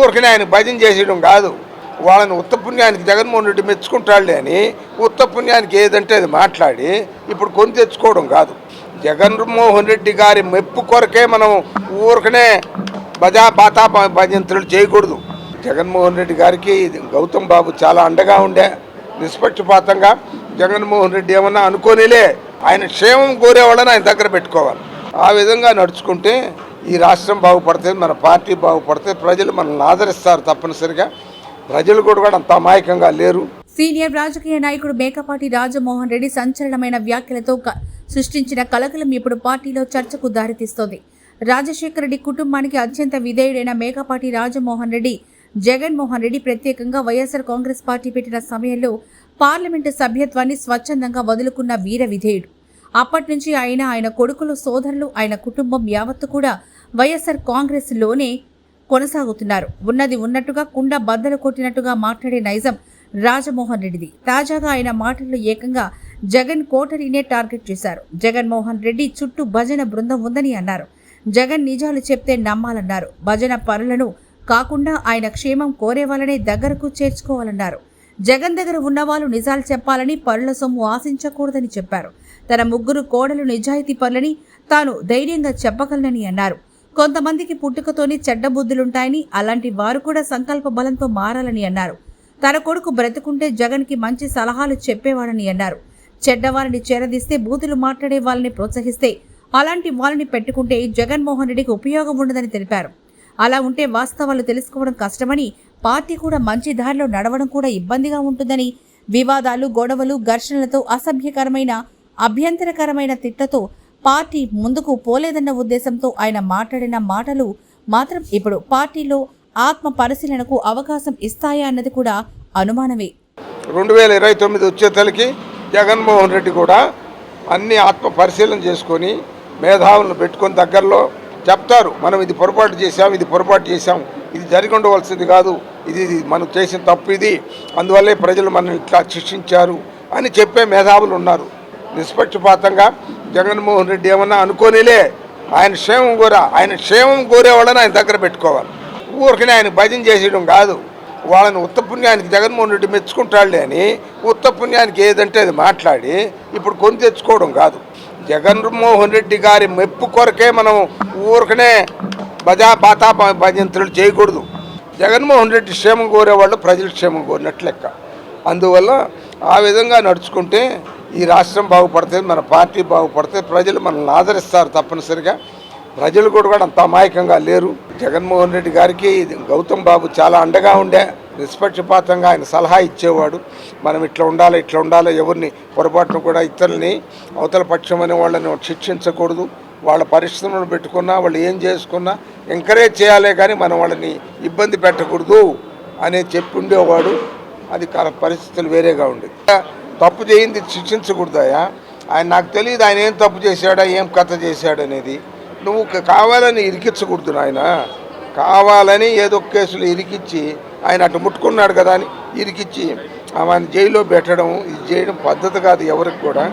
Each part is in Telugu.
ఊరికనే ఆయన భజన చేసేయడం కాదు. వాళ్ళని ఉత్తపుణ్యానికి జగన్మోహన్ రెడ్డి మెచ్చుకుంటాడులే అని ఉత్తపుణ్యానికి ఏదంటే అది మాట్లాడి ఇప్పుడు కొని తెచ్చుకోవడం కాదు. జగన్మోహన్ రెడ్డి గారి మెప్పు కొరకే మనం ఊరికనే బజా బాతా భజంతులు చేయకూడదు. జగన్మోహన్ రెడ్డి గారికి గౌతమ్ బాబు చాలా అండగా ఉండే నిష్పక్షపాతంగా జగన్మోహన్ రెడ్డి ఏమన్నా అనుకోనిలే ఆయన క్షేమం కోరే వాళ్ళని ఆయన దగ్గర పెట్టుకోవాలి. ఆ విధంగా నడుచుకుంటే ఈ రాష్ట్రం బాగుపడుతుంది మన పార్టీ బాగుపడుతుంది ప్రజలు మనల్ని ఆదరిస్తారు తప్పనిసరిగా. ప్రజలు కూడా అంత అమాయకంగా లేరు. సీనియర్ రాజకీయ నాయకుడు మేకపాటి రాజమోహన్ రెడ్డి సంచలనమైన వ్యాఖ్యలతో సృష్టించిన కలకలం ఇప్పుడు పార్టీలో చర్చకు దారితీస్తోంది. రాజశేఖర రెడ్డి కుటుంబానికి అత్యంత విధేయుడైన మేకపాటి రాజమోహన్ రెడ్డి జగన్మోహన్ రెడ్డి ప్రత్యేకంగా వైఎస్ఆర్ కాంగ్రెస్ పార్టీ పెట్టిన సమయంలో పార్లమెంటు సభ్యత్వాన్ని స్వచ్ఛందంగా వదులుకున్న వీర విధేయుడు. అప్పటి నుంచి ఆయన ఆయన కొడుకులు సోదరులు ఆయన కుటుంబం యావత్తు కూడా వైఎస్ఆర్ కాంగ్రెస్లోనే కొనసాగుతున్నారు. ఉన్నది ఉన్నట్టుగా కుండ బద్దలు కొట్టినట్టుగా మాట్లాడే నైజం రాజమోహన్ రెడ్డిది. తాజాగా ఆయన మాటల్లో ఏకంగా జగన్ కోటరీనే టార్గెట్ చేశారు. జగన్మోహన్ రెడ్డి చుట్టూ భజన బృందం ఉందని అన్నారు. జగన్ నిజాలు చెప్తే నమ్మాలన్నారు. భజన పరులను కాకుండా ఆయన క్షేమం కోరేవాళ్ళనే దగ్గరకు చేర్చుకోవాలన్నారు. జగన్ దగ్గర ఉన్నవాళ్ళు నిజాలు చెప్పాలని పరుల సొమ్ము ఆశించకూడదని చెప్పారు. తన ముగ్గురు కోడలు నిజాయితీ పనులని తాను ధైర్యంగా చెప్పగలనని అన్నారు. కొంతమందికి పుట్టుకతోనే చెడ్డ బుద్ధులుంటాయని అలాంటి వారు కూడా సంకల్ప బలంతో మారాలని అన్నారు. తన కొడుకు బ్రతుకుంటే జగన్కి మంచి సలహాలు చెప్పేవాడని అన్నారు. చెడ్డవారిని చేరదీస్తే బూతులు మాట్లాడే వాళ్ళని ప్రోత్సహిస్తే అలాంటి వాళ్ళని పెట్టుకుంటే జగన్మోహన్ రెడ్డికి ఉపయోగం ఉండదని తెలిపారు. అలా ఉంటే వాస్తవాలు తెలుసుకోవడం కష్టమని పార్టీ కూడా మంచి దారిలో నడవడం కూడా ఇబ్బందిగా ఉంటుందని వివాదాలు గొడవలు ఘర్షణలతో అసభ్యకరమైన అభ్యంతరకరమైన తిట్లతో పార్టీ ముందుకు పోలేదన్న ఉద్దేశంతో ఆయన మాట్లాడిన మాటలు మాత్రం ఇప్పుడు పార్టీలో ఆత్మ పరిశీలనకు అవకాశం ఇస్తాయా అన్నది కూడా అనుమానమే. రెండు వేల ఇరవై తొమ్మిది వచ్చేతలకి జగన్మోహన్ రెడ్డి కూడా అన్ని ఆత్మ పరిశీలన చేసుకొని మేధావులను పెట్టుకొని దగ్గరలో చెప్తారు. మనం ఇది పొరపాటు చేసాం ఇది పొరపాటు చేసాం ఇది జరిగి ఉండవలసింది కాదు ఇది మనం చేసిన తప్పు ఇది అందువల్లే ప్రజలు మనం ఇట్లా శిక్షించారు అని చెప్పే మేధావులు ఉన్నారు. నిష్పక్షపాతంగా జగన్మోహన్ రెడ్డి ఏమన్నా అనుకోనిలే. ఆయన క్షేమం కోరా ఆయన క్షేమం కోరే వాళ్ళని ఆయన దగ్గర పెట్టుకోవాలి. ఊరికనే ఆయన భజన చేసేయడం కాదు. వాళ్ళని ఉత్తపుణ్యానికి జగన్మోహన్ రెడ్డి మెచ్చుకుంటాడులే అని ఉత్తపుణ్యానికి ఏదంటే అది మాట్లాడి ఇప్పుడు కొని తెచ్చుకోవడం కాదు. జగన్మోహన్ రెడ్డి గారి మెప్పు కొరకే మనం ఊరికనే బజా బాతా భజంతులు చేయకూడదు. జగన్మోహన్ రెడ్డి క్షేమం కోరేవాళ్ళు ప్రజల క్షేమం కోరినట్లు లెక్క. అందువల్ల ఆ విధంగా నడుచుకుంటే ఈ రాష్ట్రం బాగుపడితే మన పార్టీ బాగుపడితే ప్రజలు మనల్ని ఆదరిస్తారు తప్పనిసరిగా. ప్రజలు కూడా కూడా అంత అమాయకంగా లేరు. జగన్మోహన్ రెడ్డి గారికి గౌతమ్ బాబు చాలా అండగా ఉండే నిష్పక్షపాతంగా ఆయన సలహా ఇచ్చేవాడు. మనం ఇట్లా ఉండాలి ఇట్లా ఉండాలి ఎవరిని పొరపాటును కూడా ఇతరులని అవతల పక్షం అనే వాళ్ళని శిక్షించకూడదు. వాళ్ళ పరిశ్రమలు పెట్టుకున్నా వాళ్ళు ఏం చేసుకున్నా ఎంకరేజ్ చేయాలే కానీ మనం వాళ్ళని ఇబ్బంది పెట్టకూడదు అనే చెప్పి ఉండేవాడు అది పరిస్థితులు వేరేగా ఉండేది తప్పు చేయింది శిక్షించకూడదాయా ఆయన నాకు తెలియదు ఆయన ఏం తప్పు చేశాడా ఏం కథ చేశాడు అనేది. నువ్వు కావాలని ఇరికించకూడదు నాయన. కావాలని ఏదో ఒక కేసులు ఇరికిచ్చి ఆయన అటు ముట్టుకున్నాడు కదా అని ఇరికిచ్చి ఆమె జైల్లో పెట్టడం ఇది చేయడం పద్ధతి కాదు ఎవరికి కూడా.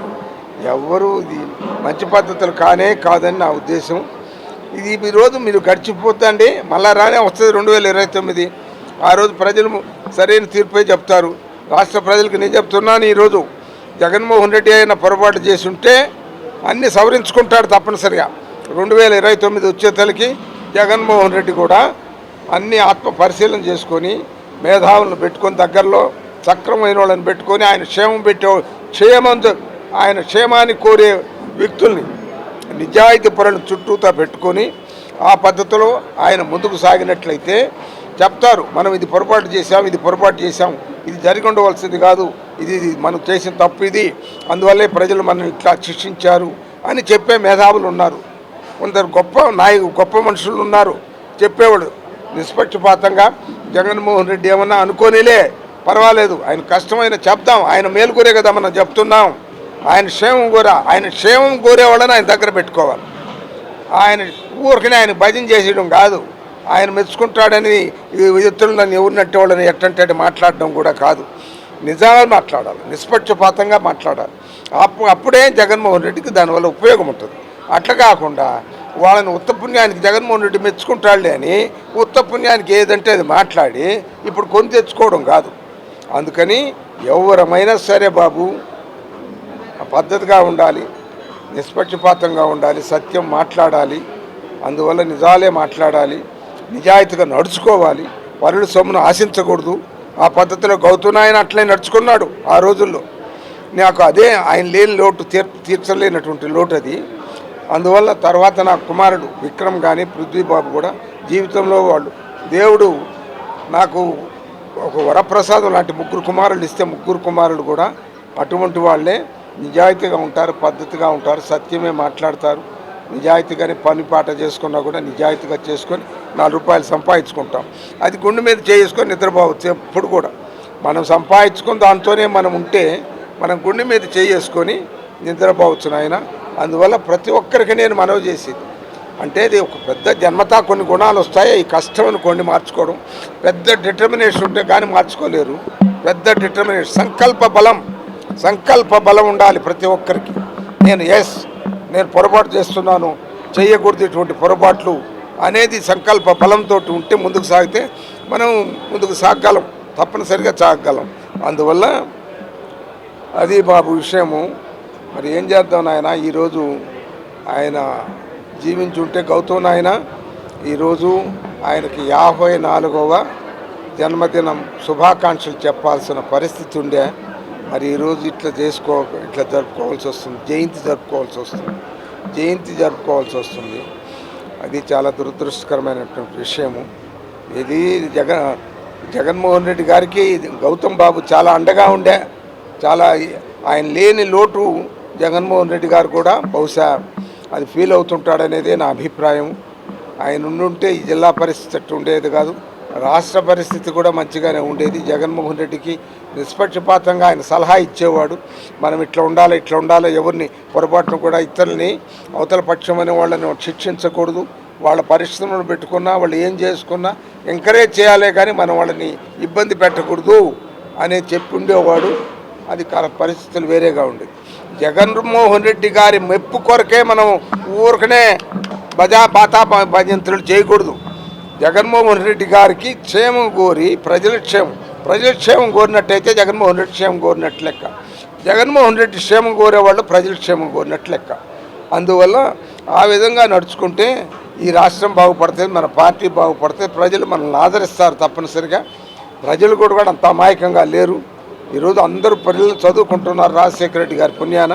ఎవరు ఇది మంచి పద్ధతులు కానే కాదని నా ఉద్దేశం. ఇది ఈరోజు రోజు మీరు గడిచిపోతండి మళ్ళా రానే వస్తుంది రెండు వేల ఇరవై తొమ్మిది. ఆ రోజు ప్రజలు సరైన తీర్పే చెప్తారు. రాష్ట్ర ప్రజలకు నేను చెప్తున్నాను ఈరోజు జగన్మోహన్ రెడ్డి అయిన పొరపాటు చేసి ఉంటే అన్ని సవరించుకుంటాడు తప్పనిసరిగా. రెండు వేల ఇరవై తొమ్మిది వచ్చేతలకి జగన్మోహన్ రెడ్డి కూడా అన్ని ఆత్మ పరిశీలన చేసుకొని మేధావులను పెట్టుకొని దగ్గరలో సక్రమైన వాళ్ళని పెట్టుకొని ఆయన క్షేమం పెట్టే క్షేమం ఆయన క్షేమాన్ని కోరే వ్యక్తుల్ని నిజాయితీ పరులను చుట్టూతా పెట్టుకొని ఆ పద్ధతిలో ఆయన ముందుకు సాగినట్లయితే చెప్తారు. మనం ఇది పొరపాటు చేసాం ఇది పొరపాటు చేశాం. ఇది జరిగి ఉండవలసింది కాదు. ఇది మనం చేసిన తప్పు ఇది. అందువల్లే ప్రజలు మనం ఇట్లా శిక్షించారు అని చెప్పే మేధావులు ఉన్నారు. కొందరు గొప్ప నాయకు గొప్ప మనుషులు ఉన్నారు. చెప్పేవాడు నిష్పక్షపాతంగా జగన్మోహన్ రెడ్డి ఏమన్నా అనుకోనిలే పర్వాలేదు. ఆయన కష్టమైన చెప్దాం ఆయన మేలుకోరే కదా మనం చెప్తున్నాం. ఆయన క్షేమం కోరా ఆయన క్షేమం కోరేవాళ్ళని ఆయన దగ్గర పెట్టుకోవాలి. ఆయన ఊరికనే ఆయన భజన చేసేయడం కాదు. ఆయన మెచ్చుకుంటాడని ఇతరులు నన్ను ఎవరినట్టే వాళ్ళని ఎట్టంటే మాట్లాడడం కూడా కాదు. నిజాలు మాట్లాడాలి నిష్పక్షపాతంగా మాట్లాడాలి. అప్పు అప్పుడే జగన్మోహన్ రెడ్డికి దానివల్ల ఉపయోగం ఉంటుంది. అట్లా కాకుండా వాళ్ళని ఉత్తపుణ్యానికి జగన్మోహన్ రెడ్డి మెచ్చుకుంటాడులే అని ఉత్తపుణ్యానికి ఏదంటే అది మాట్లాడి ఇప్పుడు కొని తెచ్చుకోవడం కాదు. అందుకని ఎవరమైనా సరే బాబు పద్ధతిగా ఉండాలి నిష్పక్షపాతంగా ఉండాలి సత్యం మాట్లాడాలి అందువల్ల నిజాలే మాట్లాడాలి. నిజాయితీగా నడుచుకోవాలి. పరుల సొమ్మును ఆశించకూడదు. ఆ పద్ధతిలో గౌతమ్ ఆయన అట్లే నడుచుకున్నాడు ఆ రోజుల్లో. నాకు అదే ఆయన లేని లోటు తీర్ తీర్చలేనటువంటి లోటు అది. అందువల్ల తర్వాత నా కుమారుడు విక్రమ్ కానీ పృథ్వీబాబు కూడా జీవితంలో వాళ్ళు దేవుడు నాకు ఒక వరప్రసాదం లాంటి ముగ్గురు కుమారులు ఇస్తే ముగ్గురు కుమారులు కూడా అటువంటి వాళ్ళే నిజాయితీగా ఉంటారు పద్ధతిగా ఉంటారు సత్యమే మాట్లాడతారు. నిజాయితీగానే పని పాట చేసుకున్నా కూడా నిజాయితీగా చేసుకొని నాలుగు రూపాయలు సంపాదించుకుంటాం. అది గుండె మీద చేసుకొని నిద్రపోవచ్చు ఎప్పుడు కూడా. మనం సంపాదించుకుని దాంతోనే మనం ఉంటే మనం గుండె మీద చేసుకొని నిద్రపోవచ్చు నాయన. అందువల్ల ప్రతి ఒక్కరికి నేను మనవి చేసేది. అంటే ఇది ఒక పెద్ద జన్మతా కొన్ని గుణాలు వస్తాయి. ఈ కష్టం కొన్ని మార్చుకోవడం. పెద్ద డిటర్మినేషన్ ఉంటే కానీ మార్చుకోలేరు. పెద్ద డిటర్మినేషన్ సంకల్ప బలం. సంకల్ప బలం ఉండాలి ప్రతి ఒక్కరికి. నేను ఎస్ నేను పొరపాటు చేస్తున్నాను. చేయకూడదు ఇటువంటి పొరపాట్లు. అనేది సంకల్ప బలంతో ఉంటే ముందుకు సాగితే మనం ముందుకు సాగగలం తప్పనిసరిగా సాగగలం. అందువల్ల అది బాబు విషయము. మరి ఏం చేద్దాం నాయన? ఈరోజు ఆయన జీవించుంటే గౌతమ్ నాయన ఈరోజు ఆయనకి యాభై నాలుగవ జన్మదినం శుభాకాంక్షలు చెప్పాల్సిన పరిస్థితి ఉండే మరి ఈరోజు ఇట్లా చేసుకో ఇట్లా జరుపుకోవాల్సి వస్తుంది జయంతి జరుపుకోవాల్సి వస్తుంది జయంతి జరుపుకోవాల్సి వస్తుంది. అది చాలా దురదృష్టకరమైనటువంటి విషయము. ఇది జగన్ జగన్మోహన్ రెడ్డి గారికి గౌతమ్ బాబు చాలా అండగా ఉండే చాలా ఆయన లేని లోటు జగన్మోహన్ రెడ్డి గారు కూడా బహుశా అది ఫీల్ అవుతుంటాడనేదే నా అభిప్రాయం. ఆయన ఉండుంటే ఈ జిల్లా పరిస్థితి ఉండేది కాదు. రాష్ట్ర పరిస్థితి కూడా మంచిగానే ఉండేది. జగన్మోహన్ రెడ్డికి నిష్పక్షపాతంగా ఆయన సలహా ఇచ్చేవాడు. మనం ఇట్లా ఉండాలి ఇట్లా ఉండాలి ఎవరిని పొరపాటును కూడా ఇతరులని అవతల పక్షం అనే వాళ్ళని శిక్షించకూడదు. వాళ్ళ పరిశ్రమలు పెట్టుకున్నా వాళ్ళు ఏం చేసుకున్నా ఎంకరేజ్ చేయాలే కానీ మనం వాళ్ళని ఇబ్బంది పెట్టకూడదు అనేది చెప్పి ఉండేవాడు అది పరిస్థితులు వేరేగా ఉండేది. జగన్మోహన్ రెడ్డి గారి మెప్పు కొరకే మనం ఊరికనే బజా బాతా భజంతులు చేయకూడదు. జగన్మోహన్ రెడ్డి గారికి క్షేమం కోరి ప్రజల క్షేమం. ప్రజల క్షేమం కోరినట్టయితే జగన్మోహన్ రెడ్డి క్షేమం కోరినట్టు లెక్క. జగన్మోహన్ రెడ్డి క్షేమం కోరేవాళ్ళు ప్రజల క్షేమం కోరినట్టు లెక్క. అందువల్ల ఆ విధంగా నడుచుకుంటే ఈ రాష్ట్రం బాగుపడుతుంది మన పార్టీ బాగుపడితే ప్రజలు మనల్ని ఆదరిస్తారు తప్పనిసరిగా. ప్రజలు కూడా కూడా అంత అమాయకంగా లేరు. ఈరోజు అందరూ పిల్లలు చదువుకుంటున్నారు రాజశేఖర రెడ్డి గారి పుణ్యాన.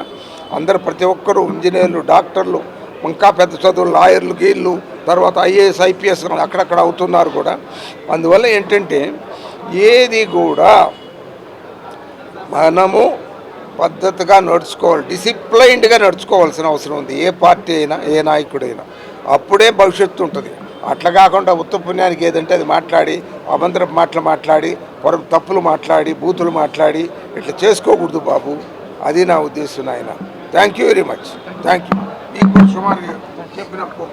అందరూ ప్రతి ఒక్కరూ ఇంజనీర్లు డాక్టర్లు ఇంకా పెద్ద చదువులు లాయర్లు గీళ్ళు తర్వాత ఐఏఎస్ ఐపీఎస్ అక్కడక్కడ అవుతున్నారు కూడా. అందువల్ల ఏంటంటే ఏది కూడా మనము పద్ధతిగా నడుచుకోవాలి డిసిప్లైన్డ్గా నడుచుకోవాల్సిన అవసరం ఉంది. ఏ పార్టీ అయినా ఏ నాయకుడైనా. అప్పుడే భవిష్యత్తు ఉంటుంది. అట్లా కాకుండా ఉత్త పుణ్యానికి ఏదంటే అది మాట్లాడి అభంతరపు మాటలు మాట్లాడి పొర తప్పులు మాట్లాడి బూతులు మాట్లాడి ఇట్లా చేసుకోకూడదు బాబు. అది నా ఉద్దేశం ఆయన thank you very much thank you మీకు సుమారు చెప్పినప్పుడు